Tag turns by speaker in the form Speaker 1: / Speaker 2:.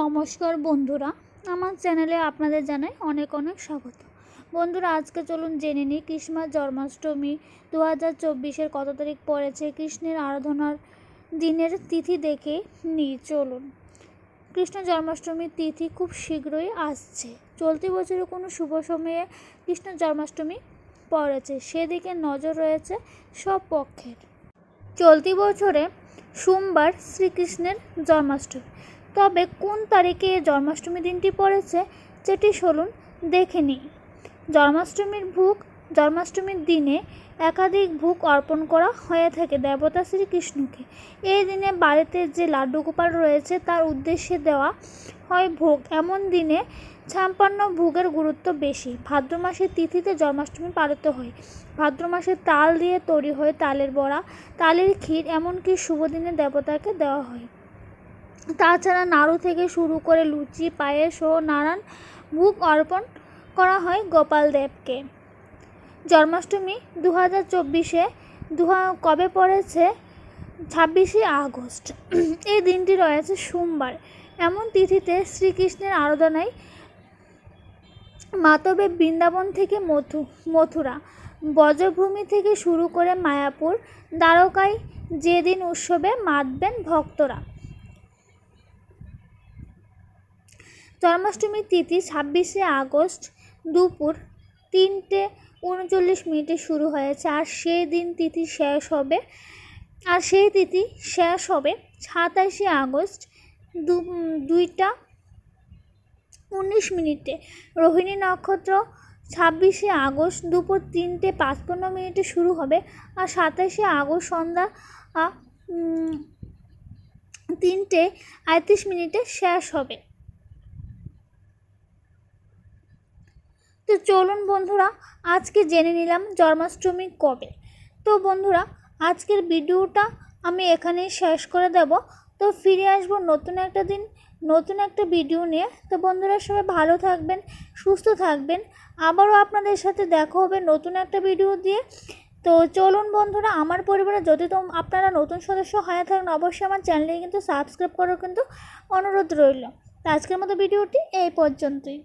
Speaker 1: নমস্কার বন্ধুরা, আমার চ্যানেলে আপনাদের জানাই অনেক অনেক স্বাগত। বন্ধুরা, আজকে চলুন জেনে নিই কৃষ্ণার জন্মাষ্টমী দু হাজার চব্বিশের কত তারিখ পড়েছে, কৃষ্ণের আরাধনার দিনের তিথি দেখে নিই, চলুন। কৃষ্ণ জন্মাষ্টমীর তিথি খুব শীঘ্রই আসছে। চলতি বছরে কোনো শুভ সময়ে কৃষ্ণ জন্মাষ্টমী পড়েছে, সেদিকে নজর রয়েছে সব পক্ষের। চলতি বছরে সোমবার শ্রীকৃষ্ণের জন্মাষ্টমী। তবে কোন তারিখে জন্মাষ্টমী দিনটি পড়েছে সেটি চলুন দেখে নিই। জন্মাষ্টমীর ভোগ, জন্মাষ্টমীর দিনে একাধিক ভোগ অর্পণ করা হয়ে থাকে দেবতা শ্রীকৃষ্ণকে। এই দিনে বাড়িতে যে লাড্ডু গোপাল রয়েছে তার উদ্দেশ্যে দেওয়া হয় ভোগ। এমন দিনে ছাপ্পান্ন ভোগের গুরুত্ব বেশি। ভাদ্র মাসের তিথিতে জন্মাষ্টমী পালিত হয়। ভাদ্র মাসে তাল দিয়ে তৈরি হয় তালের বড়া, তালের ক্ষীর, এমনকি শুভ দিনে দেবতাকে দেওয়া হয়। তাছাড়া নাড়ু থেকে শুরু করে লুচি, পায়েস ও নানান ভোগ অর্পণ করা হয় গোপাল দেবকে। জন্মাষ্টমী দু হাজার চব্বিশে দু কবে পড়েছে? ছাব্বিশে আগস্ট। এই দিনটি রয়েছে সোমবার। এমন তিথিতে শ্রীকৃষ্ণের আরাধনায় মাতবে বৃন্দাবন থেকে মথু, মথুরা। বজ্রভূমি থেকে শুরু করে মায়াপুর, দ্বারকায় যেদিন উৎসবে মাতবেন ভক্তরা। জন্মাষ্টমীর তিথি ছাব্বিশে আগস্ট দুপুর তিনটে উনচল্লিশ মিনিটে শুরু হয়েছে। আর সেই দিন তিথি শেষ হবে। আর সেই তিথি শেষ হবে সাতাশে আগস্ট দু, দুইটা উনিশ মিনিটে। রোহিণী নক্ষত্র ছাব্বিশে আগস্ট দুপুর তিনটে পাঁচপন্ন মিনিটে শুরু হবে। আর সাতাশে আগস্ট সন্ধ্যা তিনটে আটত্রিশ মিনিটে শেষ হবে। তো চলুন বন্ধুরা, আজকে জেনে নিলাম জন্মাষ্টমী কবে। তো বন্ধুরা, আজকের ভিডিওটা আমি এখানেই শেষ করে দেব। তো ফিরে আসব নতুন একটা দিন, নতুন একটা ভিডিও নিয়ে। তো বন্ধুরা, সবাই ভালো থাকবেন, সুস্থ থাকবেন। আবারও আপনাদের সাথে দেখা হবে নতুন একটা ভিডিও দিয়ে। তো চলুন বন্ধুরা, আমার পরিবারে যদি তো আপনারা নতুন সদস্য হয়ে থাকেন, অবশ্যই আমার চ্যানেলে কিন্তু সাবস্ক্রাইব করার কিন্তু অনুরোধ রইল। আজকের মতো ভিডিওটি এই পর্যন্তই।